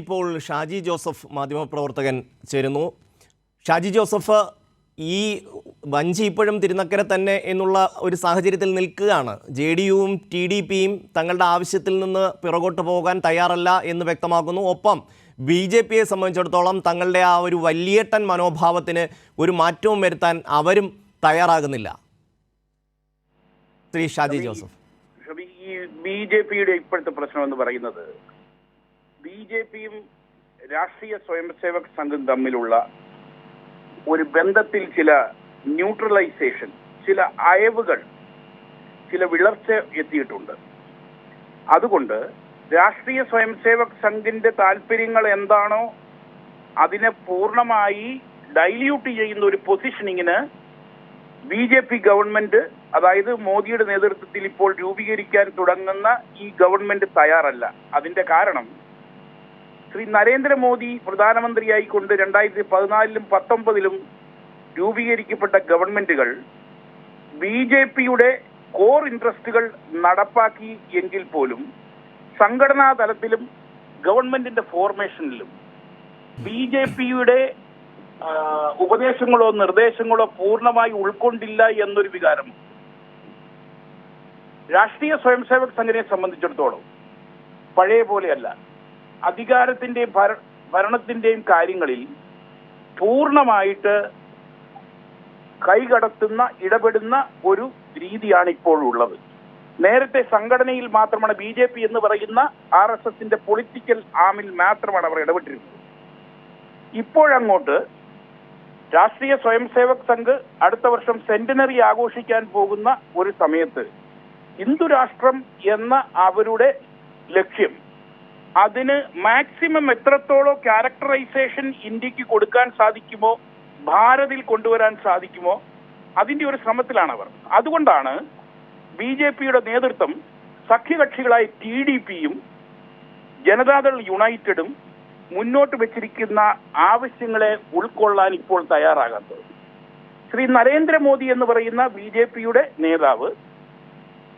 ഇപ്പോൾ ഷാജി ജോസഫ് മാധ്യമപ്രവർത്തകൻ ചേരുന്നു. ഷാജി ജോസഫ് ഈ വഞ്ചി ഇപ്പോഴും തിരുനക്കര തന്നെ എന്നുള്ള ഒരു സാഹചര്യത്തിൽ നിൽക്കുകയാണ്. ജെ ഡി യുവും ടി ഡി പിയും തങ്ങളുടെ ആവശ്യത്തിൽ നിന്ന് പിറകോട്ട് പോകാൻ തയ്യാറല്ല എന്ന് വ്യക്തമാക്കുന്നു. ഒപ്പം ബി ജെ പിയെ സംബന്ധിച്ചിടത്തോളം തങ്ങളുടെ ആ ഒരു വലിയേട്ടൻ മനോഭാവത്തിന് ഒരു മാറ്റവും വരുത്താൻ അവരും തയ്യാറാകുന്നില്ല. Shri Shaji Joseph. B J പിയുടെ ഇപ്പോഴത്തെ പ്രശ്നം എന്ന് പറയുന്നത് ബി ജെ പിയും രാഷ്ട്രീയ സ്വയംസേവക സംഘം തമ്മിലുള്ള ഒരു ബന്ധത്തിൽ ചില ന്യൂട്രലൈസേഷൻ ചില അയവുകൾ ചില വിളർച്ച എത്തിയിട്ടുണ്ട്. അതുകൊണ്ട് രാഷ്ട്രീയ സ്വയംസേവക സംഘിന്റെ താല്പര്യങ്ങൾ എന്താണോ അതിനെ പൂർണമായി ഡൈല്യൂട്ട് ചെയ്യുന്ന ഒരു പൊസിഷനിങ്ങിന് ബി ജെ പി ഗവൺമെന്റ് അതായത് മോദിയുടെ നേതൃത്വത്തിൽ ഇപ്പോൾ രൂപീകരിക്കാൻ തുടങ്ങുന്ന ഈ ഗവൺമെന്റ് തയ്യാറല്ല. അതിന്റെ കാരണം ശ്രീ നരേന്ദ്രമോദി പ്രധാനമന്ത്രിയായിക്കൊണ്ട് രണ്ടായിരത്തി പതിനാലിലും പത്തൊമ്പതിലും രൂപീകരിക്കപ്പെട്ട ഗവൺമെന്റുകൾ ബി ജെ പിയുടെ കോർ ഇൻട്രസ്റ്റുകൾ നടപ്പാക്കി എങ്കിൽ പോലും സംഘടനാ തലത്തിലും ഗവൺമെന്റിന്റെ ഫോർമേഷനിലും ബി ജെ പിയുടെ ഉപദേശങ്ങളോ നിർദ്ദേശങ്ങളോ പൂർണമായി ഉൾക്കൊണ്ടില്ല എന്നൊരു വികാരം രാഷ്ട്രീയ സ്വയംസേവക് സംഘടനയെ സംബന്ധിച്ചിടത്തോളം പഴയ പോലെയല്ല. അധികാരത്തിന്റെയും ഭര- ഭരണത്തിന്റെയും കാര്യങ്ങളിൽ പൂർണമായിട്ട് കൈകടത്തുന്ന ഇടപെടുന്ന ഒരു രീതിയാണ് ഇപ്പോഴുള്ളത് നേരത്തെ സംഘടനയിൽ മാത്രമാണ് ബി ജെ പി എന്ന് പറയുന്ന ആർ എസ് എസിന്റെ പൊളിറ്റിക്കൽ ആമിൽ മാത്രമാണ് അവർ ഇടപെട്ടിരുന്നത്. ഇപ്പോഴങ്ങോട്ട് രാഷ്ട്രീയ സ്വയംസേവക് സംഘ് അടുത്ത വർഷം സെന്റിനറി ആഘോഷിക്കാൻ പോകുന്ന ഒരു സമയത്ത് ഹിന്ദുരാഷ്ട്രം എന്ന അവരുടെ ലക്ഷ്യം അതിന് മാക്സിമം എത്രത്തോളം ക്യാരക്ടറൈസേഷൻ ഇന്ത്യയ്ക്ക് കൊടുക്കാൻ സാധിക്കുമോ ഭാരതിൽ കൊണ്ടുവരാൻ സാധിക്കുമോ അതിന്റെ ഒരു ശ്രമത്തിലാണ് അവർ. അതുകൊണ്ടാണ് ബി ജെ പിയുടെ നേതൃത്വം സഖ്യകക്ഷികളായ ടി ഡി പിയും ജനതാദൾ യുണൈറ്റഡും മുന്നോട്ട് വെച്ചിരിക്കുന്ന ആവശ്യങ്ങളെ ഉൾക്കൊള്ളാൻ ഇപ്പോൾ തയ്യാറാകാത്തത്. ശ്രീ നരേന്ദ്രമോദി എന്ന് പറയുന്ന ബി ജെ പിയുടെ നേതാവ്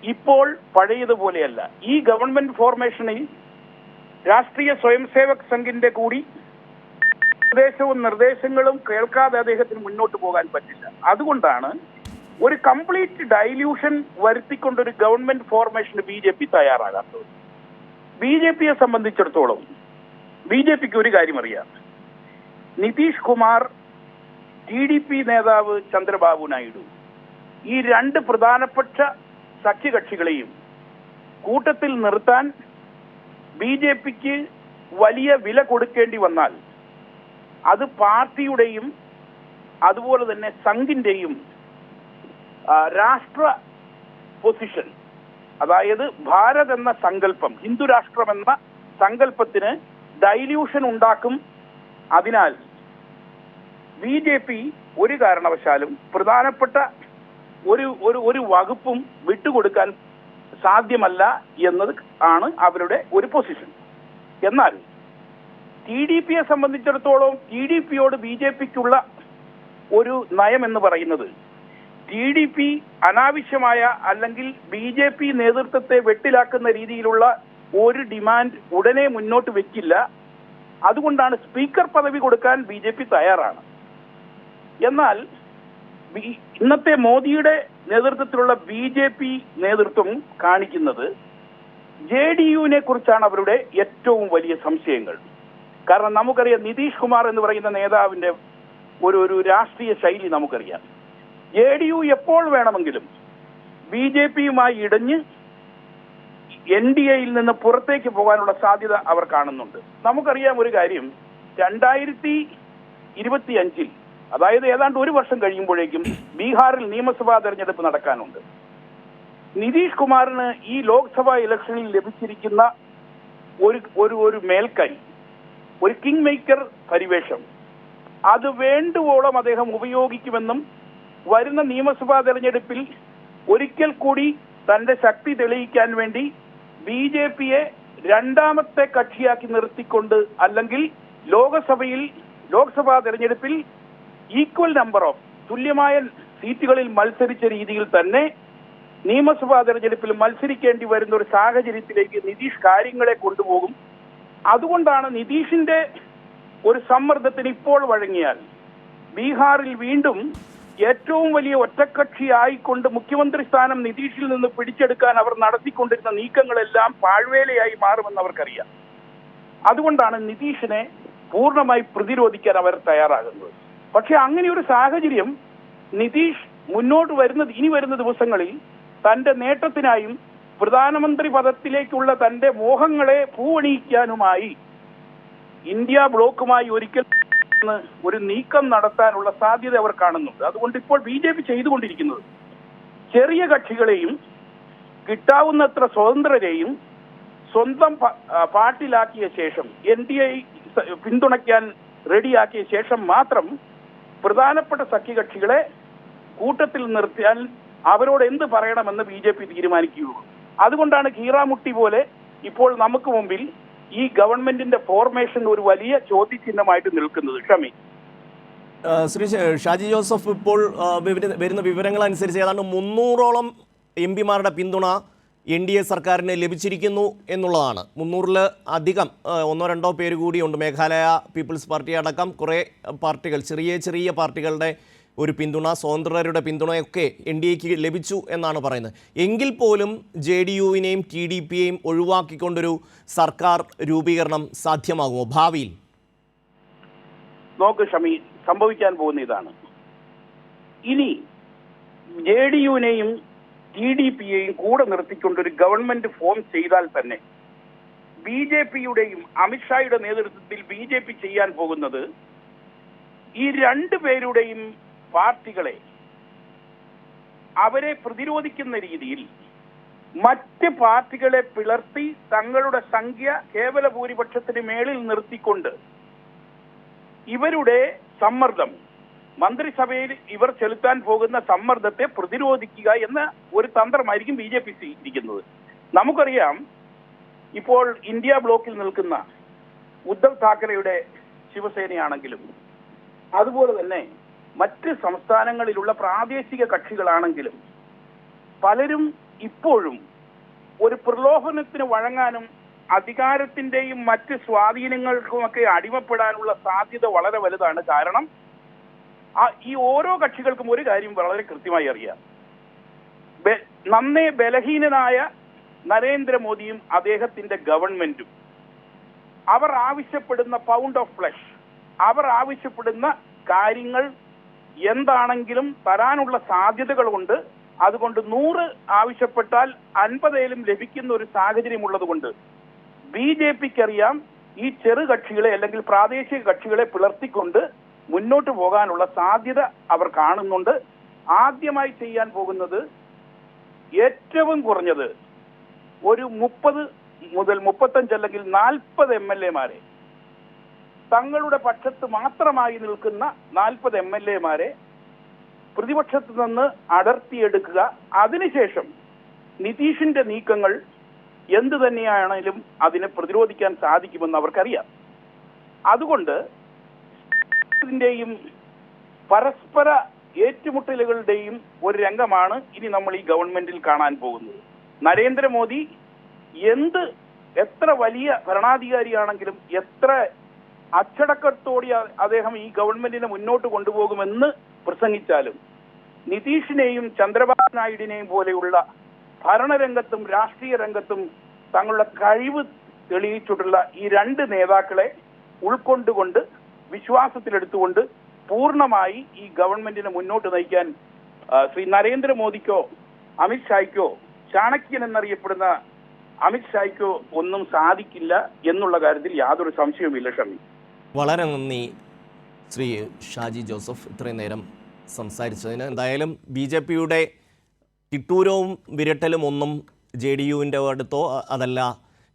ഇപ്പോൾ പഴയതുപോലെയല്ല. ഈ ഗവൺമെന്റ് ഫോർമേഷനിൽ രാഷ്ട്രീയ സ്വയം സേവക് സംഘിന്റെ കൂടി നിർദ്ദേശവും നിർദ്ദേശങ്ങളും കേൾക്കാതെ അദ്ദേഹത്തിന് മുന്നോട്ട് പോകാൻ പറ്റില്ല. അതുകൊണ്ടാണ് ഒരു കംപ്ലീറ്റ് ഡൈല്യൂഷൻ വരുത്തിക്കൊണ്ട് ഒരു ഗവൺമെന്റ് ഫോർമേഷന് ബി ജെ പി തയ്യാറാകാത്തത്. ബി ജെ പിയെ സംബന്ധിച്ചിടത്തോളം ബി ജെ പിക്ക് ഒരു കാര്യം അറിയാം. Nitish Kumar T D P നേതാവ് ചന്ദ്രബാബു നായിഡു ഈ രണ്ട് പ്രധാനപ്പെട്ട സഖ്യകക്ഷികളെയും കൂട്ടത്തിൽ നിർത്താൻ ബി ജെ പിക്ക് വലിയ വില കൊടുക്കേണ്ടി വന്നാൽ അത് പാർട്ടിയുടെയും അതുപോലെ തന്നെ സംഘിന്റെയും രാഷ്ട്ര പൊസിഷൻ അതായത് ഭാരത് എന്ന സങ്കല്പം ഹിന്ദു രാഷ്ട്രം എന്ന സങ്കല്പത്തിന് ഡൈല്യൂഷൻ ഉണ്ടാക്കും. അതിനാൽ ബി ജെ പി ഒരു കാരണവശാലും പ്രധാനപ്പെട്ട ഒരു ഒരു വകുപ്പും വിട്ടുകൊടുക്കാൻ സാധ്യമല്ല എന്നത് ആണ് അവരുടെ ഒരു പൊസിഷൻ എന്നാൽ ടി ഡി പിയെ സംബന്ധിച്ചിടത്തോളം ടി ഡി പിയോട് ബി ജെ പിക്കുള്ള ഒരു നയം എന്ന് പറയുന്നത് ടി ഡി പി അനാവശ്യമായ അല്ലെങ്കിൽ ബി ജെ പി നേതൃത്വത്തെ വെട്ടിലാക്കുന്ന രീതിയിലുള്ള ഒരു ഡിമാൻഡ് ഉടനെ മുന്നോട്ട് വെക്കില്ല. അതുകൊണ്ടാണ് സ്പീക്കർ പദവി കൊടുക്കാൻ ബി ജെ പി തയ്യാറാണ്. എന്നാൽ ഇന്നത്തെ മോദിയുടെ നേതൃത്വത്തിലുള്ള ബി ജെ പി നേതൃത്വം കാണിക്കുന്നത് ജെ ഡി യുവിനെ കുറിച്ചാണ് അവരുടെ ഏറ്റവും വലിയ സംശയങ്ങൾ. കാരണം നമുക്കറിയാം നിതീഷ് കുമാർ എന്ന് പറയുന്ന നേതാവിന്റെ ഒരു ഒരു രാഷ്ട്രീയ ശൈലി നമുക്കറിയാം. ജെ ഡി യു എപ്പോൾ വേണമെങ്കിലും ബി ജെ പിയുമായി ഇടഞ്ഞ് എൻ ഡി എയിൽ നിന്ന് പുറത്തേക്ക് പോകാനുള്ള സാധ്യത അവർ കാണുന്നുണ്ട്. നമുക്കറിയാം ഒരു കാര്യം രണ്ടായിരത്തി ഇരുപത്തി അഞ്ചിൽ അതായത് ഏതാണ്ട് ഒരു വർഷം കഴിയുമ്പോഴേക്കും ബീഹാറിൽ നിയമസഭാ തെരഞ്ഞെടുപ്പ് നടക്കാനുണ്ട്. നിതീഷ് കുമാറിന് ഈ ലോക്സഭാ ഇലക്ഷനിൽ ലഭിച്ചിരിക്കുന്ന ഒരു ഒരു ഒരു മേൽക്കൈ ഒരു കിങ് മേക്കർ പരിവേഷം അത് വേണ്ടുവോളം അദ്ദേഹം ഉപയോഗിക്കുമെന്നും വരുന്ന നിയമസഭാ തെരഞ്ഞെടുപ്പിൽ ഒരിക്കൽ കൂടി തന്റെ ശക്തി തെളിയിക്കാൻ വേണ്ടി ബി ജെ പിയെ രണ്ടാമത്തെ കക്ഷിയാക്കി നിർത്തിക്കൊണ്ട് അല്ലെങ്കിൽ ലോകസഭയിൽ ലോക്സഭാ തെരഞ്ഞെടുപ്പിൽ ഈക്വൽ നമ്പർ ഓഫ് തുല്യമായ സീറ്റുകളിൽ മത്സരിച്ച രീതിയിൽ തന്നെ നിയമസഭാ തെരഞ്ഞെടുപ്പിൽ മത്സരിക്കേണ്ടി വരുന്ന ഒരു സാഹചര്യത്തിലേക്ക് നിതീഷ് കാര്യങ്ങളെ കൊണ്ടുപോകും. അതുകൊണ്ടാണ് നിതീഷിന്റെ ഒരു സമ്മർദ്ദത്തിന് ഇപ്പോൾ വഴങ്ങിയാൽ ബീഹാറിൽ വീണ്ടും ഏറ്റവും വലിയ ഒറ്റക്കക്ഷി ആയിക്കൊണ്ട് മുഖ്യമന്ത്രി സ്ഥാനം നിതീഷിൽ നിന്ന് പിടിച്ചെടുക്കാൻ അവർ നടത്തിക്കൊണ്ടിരുന്ന നീക്കങ്ങളെല്ലാം പാഴ്വേലയായി മാറുമെന്ന് അവർക്കറിയാം. അതുകൊണ്ടാണ് നിതീഷിനെ പൂർണമായി പ്രതിരോധിക്കാൻ അവർ തയ്യാറാകുന്നത്. പക്ഷെ അങ്ങനെ ഒരു സാഹചര്യം നിതീഷ് മുന്നോട്ട് വരുന്നത് ഇനി വരുന്ന ദിവസങ്ങളിൽ തന്റെ നേട്ടത്തിനായും പ്രധാനമന്ത്രി പദത്തിലേക്കുള്ള തന്റെ മോഹങ്ങളെ പൂവണിയിക്കാനുമായി ഇന്ത്യ ബ്ലോക്കുമായി ഒരിക്കൽ ഒരു നീക്കം നടത്താനുള്ള സാധ്യത അവർ കാണുന്നുണ്ട്. അതുകൊണ്ട് ഇപ്പോൾ ബി ജെ പി ചെയ്തുകൊണ്ടിരിക്കുന്നത് ചെറിയ കക്ഷികളെയും കിട്ടാവുന്നത്ര സ്വതന്ത്രരെയും സ്വന്തം പാർട്ടിലാക്കിയ ശേഷം എൻ ഡി ഐ പിന്തുണയ്ക്കാൻ റെഡിയാക്കിയ ശേഷം മാത്രം പ്രധാനപ്പെട്ട സഖ്യകക്ഷികളെ കൂട്ടത്തിൽ നിർത്തിയാൽ അവരോട് എന്ത് പറയണമെന്ന് ബി ജെ പി തീരുമാനിക്കുകയുള്ളൂ. അതുകൊണ്ടാണ് കീറാമുട്ടി പോലെ ഇപ്പോൾ നമുക്ക് മുമ്പിൽ ഈ ഗവൺമെന്റിന്റെ ഫോർമേഷൻ ഒരു വലിയ ചോദ്യചിഹ്നമായിട്ട് നിൽക്കുന്നത്. ഷമി. ശ്രീ ഷാജി ജോസഫ് ഇപ്പോൾ വരുന്ന വിവരങ്ങൾ അനുസരിച്ച് ഏതാണ്ട് മുന്നൂറോളം എം പിമാരുടെ പിന്തുണ എൻ ഡി എ സർക്കാരിന് ലഭിച്ചിരിക്കുന്നു എന്നുള്ളതാണ്. മുന്നൂറിൽ അധികം ഒന്നോ രണ്ടോ പേര് കൂടിയുണ്ട്. മേഘാലയ പീപ്പിൾസ് പാർട്ടി അടക്കം കുറേ പാർട്ടികൾ ചെറിയ ചെറിയ പാർട്ടികളുടെ ഒരു പിന്തുണ സ്വതന്ത്രരുടെ പിന്തുണയൊക്കെ എൻ ഡി എക്ക് ലഭിച്ചു എന്നാണ് പറയുന്നത്. എങ്കിൽ പോലും ജെ ഡി യുവിനെയും ടി ഡി പിയെയും ഒഴിവാക്കിക്കൊണ്ടൊരു സർക്കാർ രൂപീകരണം സാധ്യമാകുമോ ഭാവിയിൽ? നോക്ക് ഷമി സംഭവിക്കാൻ പോകുന്ന ഇതാണ്. ഇനി ജെ ഡി യുവിനെയും ടി ഡി പിയെയും കൂടെ നിർത്തിക്കൊണ്ട് ഒരു ഗവൺമെന്റ് ഫോം ചെയ്താൽ തന്നെ ബി ജെ പിയുടെയും അമിത്ഷായുടെ നേതൃത്വത്തിൽ ബി ജെ പി ചെയ്യാൻ പോകുന്നത് ഈ രണ്ടു പേരുടെയും പാർട്ടികളെ അവരെ പ്രതിരോധിക്കുന്ന രീതിയിൽ മറ്റ് പാർട്ടികളെ പിളർത്തി തങ്ങളുടെ സംഖ്യ കേവല ഭൂരിപക്ഷത്തിന് മേളിൽ നിർത്തിക്കൊണ്ട് ഇവരുടെ സമ്മർദ്ദം മന്ത്രിസഭയിൽ ഇവർ ചെലുത്താൻ പോകുന്ന സമ്മർദ്ദത്തെ പ്രതിരോധിക്കുക എന്ന ഒരു തന്ത്രമായിരിക്കും ബി ജെ പി സ്വീകരിക്കുന്നത് നമുക്കറിയാം ഇപ്പോൾ ഇന്ത്യ ബ്ലോക്കിൽ നിൽക്കുന്ന ഉദ്ധവ് താക്കറെയുടെ ശിവസേനയാണെങ്കിലും അതുപോലെ തന്നെ മറ്റ് സംസ്ഥാനങ്ങളിലുള്ള പ്രാദേശിക കക്ഷികളാണെങ്കിലും പലരും ഇപ്പോഴും ഒരു പ്രലോഭനത്തിന് വഴങ്ങാനും അധികാരത്തിന്റെയും മറ്റ് സ്വാധീനങ്ങൾക്കുമൊക്കെ അടിമപ്പെടാനുള്ള സാധ്യത വളരെ വലുതാണ്. കാരണം ഈ ഓരോ കക്ഷികൾക്കും ഒരു കാര്യം വളരെ കൃത്യമായി അറിയാം. നന്നേ ബലഹീനനായ നരേന്ദ്രമോദിയും അദ്ദേഹത്തിന്റെ ഗവൺമെന്റും അവർ ആവശ്യപ്പെടുന്ന പൗണ്ട് ഓഫ് ഫ്ലഷ് അവർ ആവശ്യപ്പെടുന്ന കാര്യങ്ങൾ എന്താണെങ്കിലും തരാനുള്ള സാധ്യതകളുണ്ട്. അതുകൊണ്ട് നൂറ് ആവശ്യപ്പെട്ടാൽ അൻപതേലും ലഭിക്കുന്ന ഒരു സാഹചര്യം ഉള്ളതുകൊണ്ട് ബി ജെ പിക്ക് അറിയാം ഈ ചെറു കക്ഷികളെ അല്ലെങ്കിൽ പ്രാദേശിക കക്ഷികളെ പിളർത്തിക്കൊണ്ട് മുന്നോട്ട് പോകാനുള്ള സാധ്യത അവർ കാണുന്നുണ്ട്. ആദ്യമായി ചെയ്യാൻ പോകുന്നത് ഏറ്റവും കുറഞ്ഞത് ഒരു മുപ്പത് മുതൽ മുപ്പത്തഞ്ച് അല്ലെങ്കിൽ നാൽപ്പത് എം എൽ എമാരെ തങ്ങളുടെ പക്ഷത്ത് മാത്രമായി നിൽക്കുന്ന നാൽപ്പത് എം എൽ എമാരെ പ്രതിപക്ഷത്ത് നിന്ന് അടർത്തിയെടുക്കുക. അതിനുശേഷം നിതീഷിന്റെ നീക്കങ്ങൾ എന്തു തന്നെയാണെങ്കിലും അതിനെ പ്രതിരോധിക്കാൻ സാധിക്കുമെന്ന് അവർക്കറിയാം. അതുകൊണ്ട് ഇതിന്റെയും പരസ്പര ഏറ്റുമുട്ടലുകളുടെയും ഒരു രംഗമാണ് ഇനി നമ്മൾ ഈ ഗവൺമെന്റിൽ കാണാൻ പോകുന്നത്. നരേന്ദ്രമോദി എന്ത് എത്ര വലിയ ഭരണാധികാരിയാണെങ്കിലും എത്ര അച്ചടക്കത്തോടെ അദ്ദേഹം ഈ ഗവൺമെന്റിനെ മുന്നോട്ട് കൊണ്ടുപോകുമെന്ന് പ്രസംഗിച്ചാലും നിതീഷിനെയും ചന്ദ്രബാബു നായിഡിനെയും പോലെയുള്ള ഭരണരംഗത്തും രാഷ്ട്രീയ രംഗത്തും തങ്ങളുടെ കഴിവ് തെളിയിച്ചിട്ടുള്ള ഈ രണ്ട് നേതാക്കളെ ഉൾക്കൊണ്ടുകൊണ്ട് വിശ്വാസത്തിലെടുത്തുകൊണ്ട് പൂർണമായി ഈ ഗവൺമെന്റിനെ മുന്നോട്ട് നയിക്കാൻ ശ്രീ നരേന്ദ്രമോദിക്കോ അമിത്ഷായ്ക്കോ ചാണക്യൻ എന്നറിയപ്പെടുന്ന അമിത്ഷായ്ക്കോ ഒന്നും സാധിക്കില്ല എന്നുള്ള കാര്യത്തിൽ യാതൊരു സംശയവുമില്ല ഷമി. വളരെ നന്ദി ശ്രീ ഷാജി ജോസഫ് ഇത്രയും നേരം സംസാരിച്ചതിന്. എന്തായാലും ബി ജെ പിയുടെ കിട്ടൂരവും വിരട്ടലും ഒന്നും ജെ ഡി യുവിന്റെ അടുത്തോ അതല്ല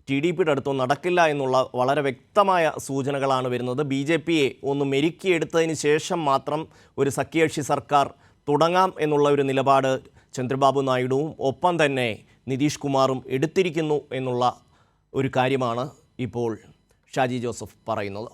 ടി ഡി പിയുടെ അടുത്തോ നടക്കില്ല എന്നുള്ള വളരെ വ്യക്തമായ സൂചനകളാണ് വരുന്നത്. ബി ജെ പിയെ ഒന്ന് മെരുക്കിയെടുത്തതിന് ശേഷം മാത്രം ഒരു സഖ്യകക്ഷി സർക്കാർ തുടങ്ങാം എന്നുള്ള ഒരു നിലപാട് ചന്ദ്രബാബു നായിഡുവും ഒപ്പം തന്നെ നിതീഷ് കുമാറും എടുത്തിരിക്കുന്നു എന്നുള്ള ഒരു കാര്യമാണ് ഇപ്പോൾ ഷാജി ജോസഫ് പറയുന്നത്.